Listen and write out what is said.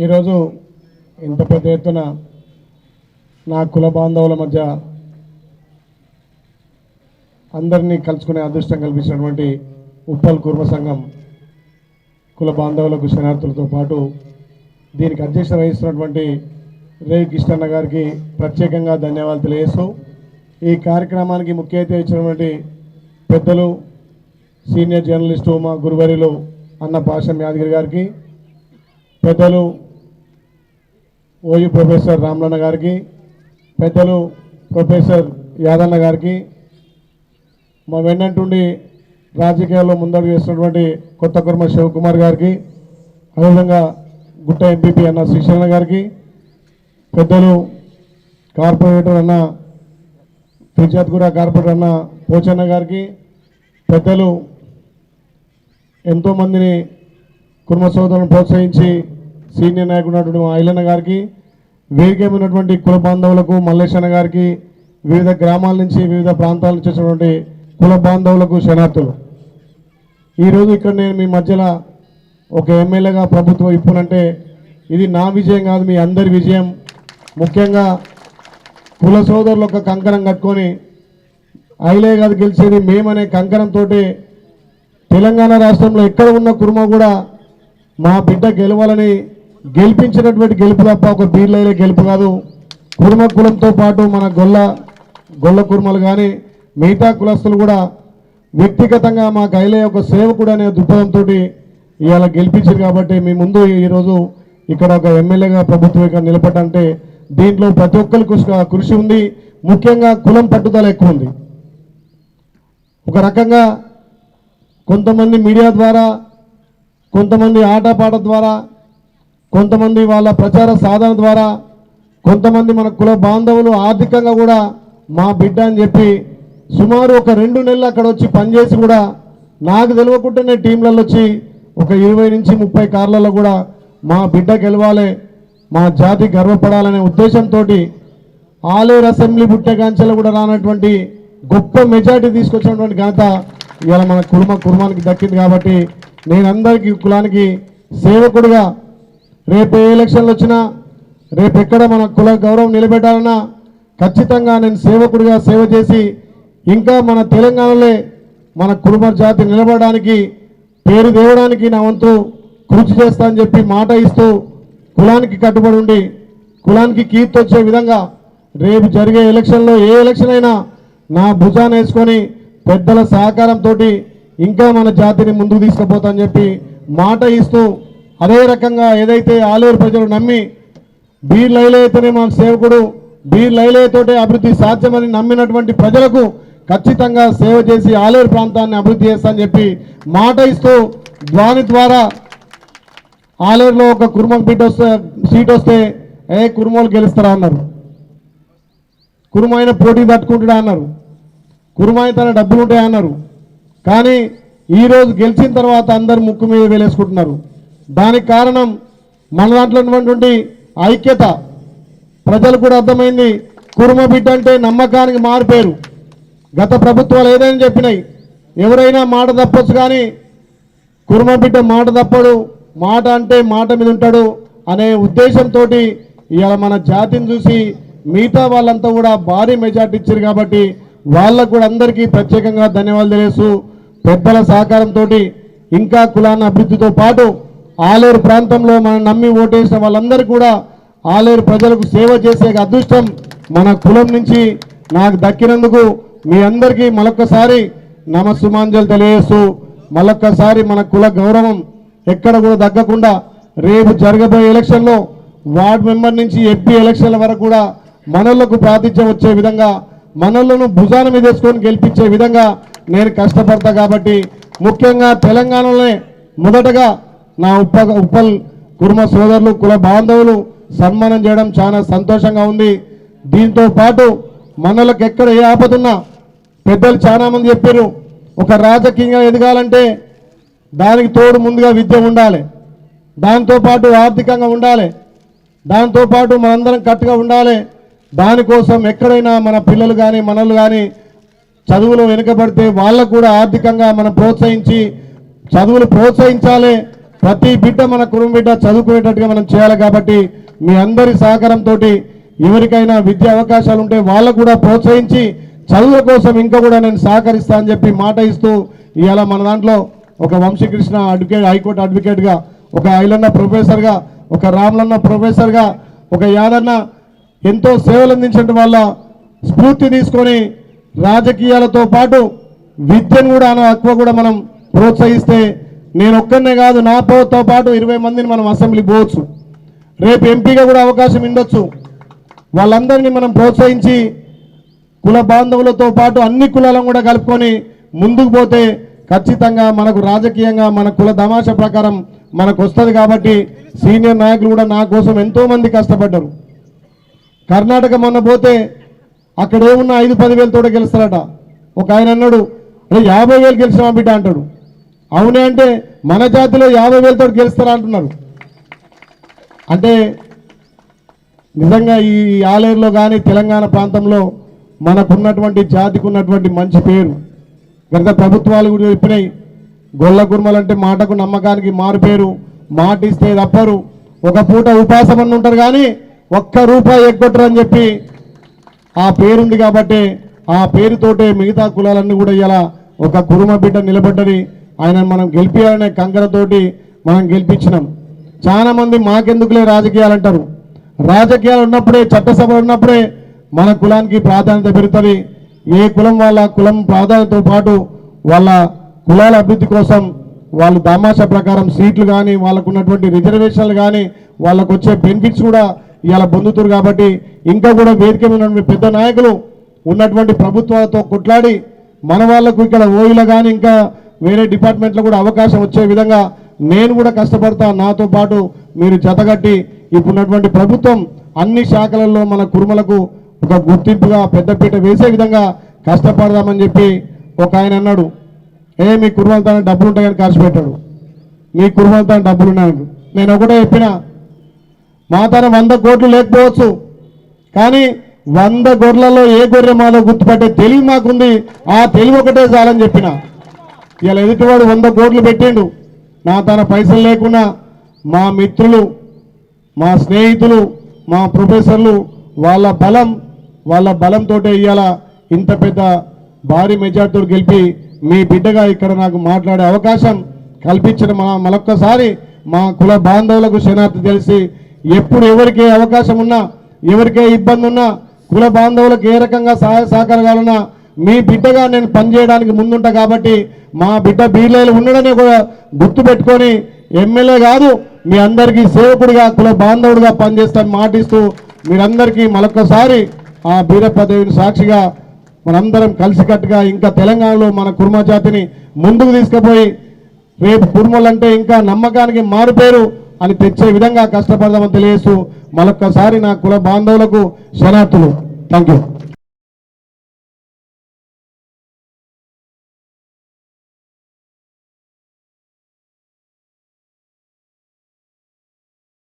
ఈరోజు ఇంత పెద్ద ఎత్తున నా కుల బాంధవుల మధ్య అందరినీ కలుసుకునే అదృష్టం కల్పించినటువంటి ఉప్పల్ కుర్మ సంఘం కుల బాంధవులకు శరణార్థులతో పాటు దీనికి అధ్యక్షత వహిస్తున్నటువంటి రేవి కిష్టన్న గారికి ప్రత్యేకంగా ధన్యవాదాలు తెలియజేస్తూ ఈ కార్యక్రమానికి ముఖ్య అతిథి ఇచ్చినటువంటి పెద్దలు సీనియర్ జర్నలిస్టు మా గురువరిలు అన్న పాషం యాదగిరి గారికి పెద్దలు ఓయూ ప్రొఫెసర్ రామలన్న గారికి పెద్దలు ప్రొఫెసర్ యాదన్న గారికి మా వెన్నంటుండి రాజకీయాల్లో ముందడుగు చేస్తున్నటువంటి కొత్త కుర్మ శివకుమార్ గారికి అదేవిధంగా గుట్ట ఎంపీపీ అన్న శ్రీశరణ గారికి పెద్దలు కార్పొరేటర్ అన్న ఫిర్జాద్గూడ కార్పొరేటర్ అన్న పోచన్న గారికి పెద్దలు ఎంతోమందిని కుటుంబ సోదరులను ప్రోత్సహించి సీనియర్ నాయకుడు ఉన్నటువంటి మా ఐలన్న గారికి వేదిక ఉన్నటువంటి కుల బాంధవులకు మల్లేశన్న గారికి వివిధ గ్రామాల నుంచి వివిధ ప్రాంతాల నుంచి వచ్చినటువంటి కుల బాంధవులకు శరణార్థులు. ఈరోజు ఇక్కడ నేను మీ మధ్యలో ఒక ఎమ్మెల్యేగా ప్రభుత్వం ఇప్పునంటే ఇది నా విజయం కాదు మీ అందరి విజయం. ముఖ్యంగా కుల సోదరులు ఒక కంకణం కట్టుకొని ఐలే కాదు గెలిచేది మేమనే కంకణంతో తెలంగాణ రాష్ట్రంలో ఎక్కడ ఉన్న కుర్మ కూడా మా బిడ్డ గెలవాలని గెలిపించినటువంటి గెలుపు తప్ప ఒక బీర్లైలే గెలుపు కాదు. కుర్మ కులంతో పాటు మన గొల్ల గొల్ల కుర్మలు కానీ మిగతా కులస్తులు కూడా వ్యక్తిగతంగా మా కైలే ఒక సేవకుడు అనే దృక్పథంతో ఇవాళ గెలిపించారు కాబట్టి మీ ముందు ఈరోజు ఇక్కడ ఒక ఎమ్మెల్యేగా ప్రభుత్వం ఇక్కడ నిలబడంటే దీంట్లో ప్రతి ఒక్కరి కృషి ఉంది. ముఖ్యంగా కులం పట్టుదల ఎక్కువ ఉంది. ఒక రకంగా కొంతమంది మీడియా ద్వారా కొంతమంది ఆటపాట ద్వారా కొంతమంది వాళ్ళ ప్రచార సాధన ద్వారా కొంతమంది మన కుల బాంధవులు ఆర్థికంగా కూడా మా బిడ్డ అని చెప్పి సుమారు ఒక రెండు నెలలు అక్కడ వచ్చి పనిచేసి కూడా నాకు తెలియకుండానే టీంలలో వచ్చి ఒక ఇరవై నుంచి ముప్పై కార్లలో కూడా మా బిడ్డ గెలవాలి మా జాతి గర్వపడాలనే ఉద్దేశంతో ఆలేరు అసెంబ్లీ బుట్టెగాంచెలు కూడా రానటువంటి గొప్ప మెజార్టీ తీసుకొచ్చినటువంటి ఘనత ఇవాళ మన కుర్మ కుర్మానికి దక్కింది కాబట్టి నేను అందరికీ కులానికి సేవకుడుగా రేపు ఏ ఎలక్షన్లు వచ్చినా రేపు ఎక్కడ మన కుల గౌరవం నిలబెట్టాలన్నా ఖచ్చితంగా నేను సేవకుడిగా సేవ చేసి ఇంకా మన తెలంగాణలో మన కుటుంబ జాతి నిలబడడానికి పేరు తేవడానికి నా వంతు కృషి చేస్తా అని చెప్పి మాట ఇస్తూ కులానికి కట్టుబడి ఉండి కులానికి కీర్తి వచ్చే విధంగా రేపు జరిగే ఎలక్షన్లో ఏ ఎలక్షన్ అయినా నా భుజాన్ని వేసుకొని పెద్దల సహకారంతో ఇంకా మన జాతిని ముందుకు తీసుకుపోతా అని చెప్పి మాట ఇస్తూ అదే రకంగా ఏదైతే ఆలేరు ప్రజలు నమ్మి బీర్ లైలయ్యతోనే మా సేవకుడు బీర్ లైలయ్యతోటే అభివృద్ధి సాధ్యమని నమ్మినటువంటి ప్రజలకు ఖచ్చితంగా సేవ చేసి ఆలేరు ప్రాంతాన్ని అభివృద్ధి చేస్తా అని చెప్పి మాట ఇస్తూ దాని ద్వారా ఆలేరులో ఒక కుర్మకు బిడ్డ వస్తే సీట్ వస్తే ఏ కుర్మోలు గెలుస్తారా అన్నారు. కురుమైన పోటీ తట్టుకుంటాడా అన్నారు. కురుమాయి తన డబ్బులు ఉంటాయన్నారు కానీ ఈరోజు గెలిచిన తర్వాత అందరు ముక్కు మీద వేలేసుకుంటున్నారు. దానికి కారణం మన దాంట్లో ఉన్నటువంటి ఐక్యత. ప్రజలు కూడా అర్థమైంది కురుమ బిడ్డ అంటే నమ్మకానికి మారిపోయారు గత ప్రభుత్వాలు ఏదైనా చెప్పినాయి ఎవరైనా మాట తప్పొచ్చు కానీ కురుమ బిడ్డ మాట తప్పడు మాట అంటే మాట మీద ఉంటాడు అనే ఉద్దేశంతో ఇవాళ మన జాతిని చూసి మిగతా వాళ్ళంతా కూడా భారీ మెజార్టీ ఇచ్చారు కాబట్టి వాళ్ళకు కూడా అందరికీ ప్రత్యేకంగా ధన్యవాదాలు తెలియస్తూ పెద్దల సహకారంతో ఇంకా కులాన్ని అభివృద్ధితో పాటు ఆలేరు ప్రాంతంలో మనం నమ్మి ఓటేసిన వాళ్ళందరూ కూడా ఆలేరు ప్రజలకు సేవ చేసే అదృష్టం మన కులం నుంచి నాకు దక్కినందుకు మీ అందరికీ మరొక్కసారి నమస్సుమాంజలు తెలియజేస్తూ మరొక్కసారి మన కుల గౌరవం ఎక్కడ కూడా తగ్గకుండా రేపు జరగబోయే ఎలక్షన్లో వార్డు మెంబర్ నుంచి ఎంపీ ఎలక్షన్ల వరకు కూడా మనళ్ళకు ప్రాతిథ్యం వచ్చే విధంగా మనలను భుజాన మీద వేసుకొని గెలిపించే విధంగా నేను కష్టపడతా కాబట్టి ముఖ్యంగా తెలంగాణలోనే మొదటగా నా ఉప్ప ఉప్పల్ కుర్మ సోదరులు కుల బాంధవులు సన్మానం చేయడం చాలా సంతోషంగా ఉంది. దీంతో పాటు మనలకు ఎక్కడ ఏ ఆపదున్నా పెద్దలు చాలా మంది చెప్పారు ఒక రాజకీయంగా ఎదగాలంటే దానికి తోడు ముందుగా విద్య ఉండాలి. దాంతోపాటు ఆర్థికంగా ఉండాలి. దాంతోపాటు మనందరం కట్టుగా ఉండాలి. దానికోసం ఎక్కడైనా మన పిల్లలు కానీ మనలు కానీ చదువులో వెనుకబడితే వాళ్ళకు కూడా ఆర్థికంగా మనం ప్రోత్సహించి చదువులు ప్రోత్సహించాలి. ప్రతి బిడ్డ మన కుటుంబ బిడ్డ చదువుకునేటట్టుగా మనం చేయాలి కాబట్టి మీ అందరి సహకారంతో ఎవరికైనా విద్యా అవకాశాలు ఉంటే వాళ్ళకు కూడా ప్రోత్సహించి చదువుల కోసం ఇంకా కూడా నేను సహకరిస్తా అని చెప్పి మాట ఇస్తూ ఇవాళ మన దాంట్లో ఒక వంశీకృష్ణ అడ్వకేట్ హైకోర్టు అడ్వకేట్గా ఒక ఐలన్న ప్రొఫెసర్గా ఒక రాములన్న ప్రొఫెసర్గా ఒక యాదన్న ఎంతో సేవలు అందించడం వల్ల స్ఫూర్తి తీసుకొని రాజకీయాలతో పాటు విద్యను కూడా అన ఎక్కువ కూడా మనం ప్రోత్సహిస్తే నేను ఒక్కనే కాదు నా పోతో పాటు ఇరవై మందిని మనం అసెంబ్లీ పోవచ్చు. రేపు ఎంపీగా కూడా అవకాశం ఉండొచ్చు. వాళ్ళందరినీ మనం ప్రోత్సహించి కుల బాంధవులతో పాటు అన్ని కులాలను కూడా కలుపుకొని ముందుకు పోతే ఖచ్చితంగా మనకు రాజకీయంగా మన కుల తమాష ప్రకారం మనకు వస్తుంది కాబట్టి సీనియర్ నాయకులు కూడా నా కోసం ఎంతోమంది కష్టపడ్డారు. కర్ణాటక మొన్న పోతే అక్కడ ఏమున్నా ఐదు పదివేలతో గెలుస్తారట. ఒక ఆయన అన్నాడు "అరే, యాభై వేలు గెలిచినా బిడ్డ? అంటాడు. అవునే అంటే మన జాతిలో యాభై వేలతో గెలుస్తారా అంటున్నారు. అంటే నిజంగా ఈ ఆలేరులో కానీ తెలంగాణ ప్రాంతంలో మనకున్నటువంటి జాతికి ఉన్నటువంటి మంచి పేరు గత ప్రభుత్వాలు కూడా చెప్పినాయి. గొల్ల కుర్మలంటే మాటకు నమ్మకానికి మారు పేరు మాట ఇస్తే తప్పరు. ఒక పూట ఉపాసమని ఉంటారు కానీ ఒక్క రూపాయి ఎగ్గొట్టరు అని చెప్పి ఆ పేరుంది కాబట్టి ఆ పేరుతోటే మిగతా కులాలన్నీ కూడా ఇలా ఒక కురుమ బిడ్డ నిలబడ్డని ఆయన మనం గెలిపించాలనే కంకరతోటి మనం గెలిపించినాం. చాలామంది మాకెందుకులే రాజకీయాలు అంటారు. రాజకీయాలు ఉన్నప్పుడే చట్టసభ ఉన్నప్పుడే మన కులానికి ప్రాధాన్యత పెరుగుతుంది. ఏ కులం వాళ్ళ కులం ప్రాధాన్యతతో పాటు వాళ్ళ కులాల అభివృద్ధి కోసం వాళ్ళు దామాషా ప్రకారం సీట్లు కానీ వాళ్ళకు ఉన్నటువంటి రిజర్వేషన్లు కానీ వాళ్ళకు వచ్చే బెనిఫిట్స్ కూడా ఇలా పొందుతారు కాబట్టి ఇంకా కూడా వేదిక మీద పెద్ద నాయకులు ఉన్నటువంటి ప్రభుత్వాలతో కొట్లాడి మన వాళ్ళకు ఇక్కడ ఓయిలో కానీ ఇంకా వేరే డిపార్ట్మెంట్లో కూడా అవకాశం వచ్చే విధంగా నేను కూడా కష్టపడతా నాతో పాటు మీరు జతగట్టి ఇప్పుడున్నటువంటి ప్రభుత్వం అన్ని శాఖలలో మన కురుమలకు ఒక గుర్తింపుగా పెద్దపీట వేసే విధంగా కష్టపడదామని చెప్పి ఒక ఆయన అన్నాడు. ఏ మీ కురుమలతో డబ్బులు ఉంటాయని ఖర్చు పెట్టాడు. మీ కురుమలతో డబ్బులు ఉన్నాయని నేను ఒకటే చెప్పిన మా తన వంద కోట్లు లేకపోవచ్చు కానీ వంద గొర్రెలలో ఏ గొర్రె మాలో గుర్తుపట్టే తెలివి మాకుంది ఆ తెలివి ఒకటే చాలని చెప్పిన. ఇలా ఎదుటివాడు వంద కోట్లు పెట్టిండు. నా తన పైసలు లేకున్నా మా మిత్రులు మా స్నేహితులు మా ప్రొఫెసర్లు వాళ్ళ బలం వాళ్ళ బలంతో ఇవాళ ఇంత పెద్ద భారీ మెజార్టీతో గెలిపి మీ బిడ్డగా ఇక్కడ నాకు మాట్లాడే అవకాశం కల్పించిన మా మరొక్కసారి మా కుల బాంధవులకు క్షణార్థి తెలిసి ఎప్పుడు ఎవరికి అవకాశం ఉన్నా ఎవరికే ఇబ్బంది ఉన్నా కుల బాంధవులకు ఏ రకంగా సహాయ సహకారాలున్నా మీ బిడ్డగా నేను పనిచేయడానికి ముందుంటా కాబట్టి మా బిడ్డ బీర్లేలు ఉండడని కూడా గుర్తు పెట్టుకొని ఎమ్మెల్యే కాదు మీ అందరికీ సేవకుడిగా కుల బాంధవుడిగా పనిచేస్తాను మాటిస్తూ మీరందరికీ మరొకసారి ఆ బీరప్పదేవిని సాక్షిగా మనందరం కలిసికట్టుగా ఇంకా తెలంగాణలో మన కుర్మ జాతిని ముందుకు తీసుకుపోయి రేపు కుర్మలంటే ఇంకా నమ్మకానికి మారుపేరు అని తెచ్చే విధంగా కష్టపడదామని తెలియజేస్తూ మరొక్కసారి నా కుల బాంధవులకు శరణార్థులు. Thank you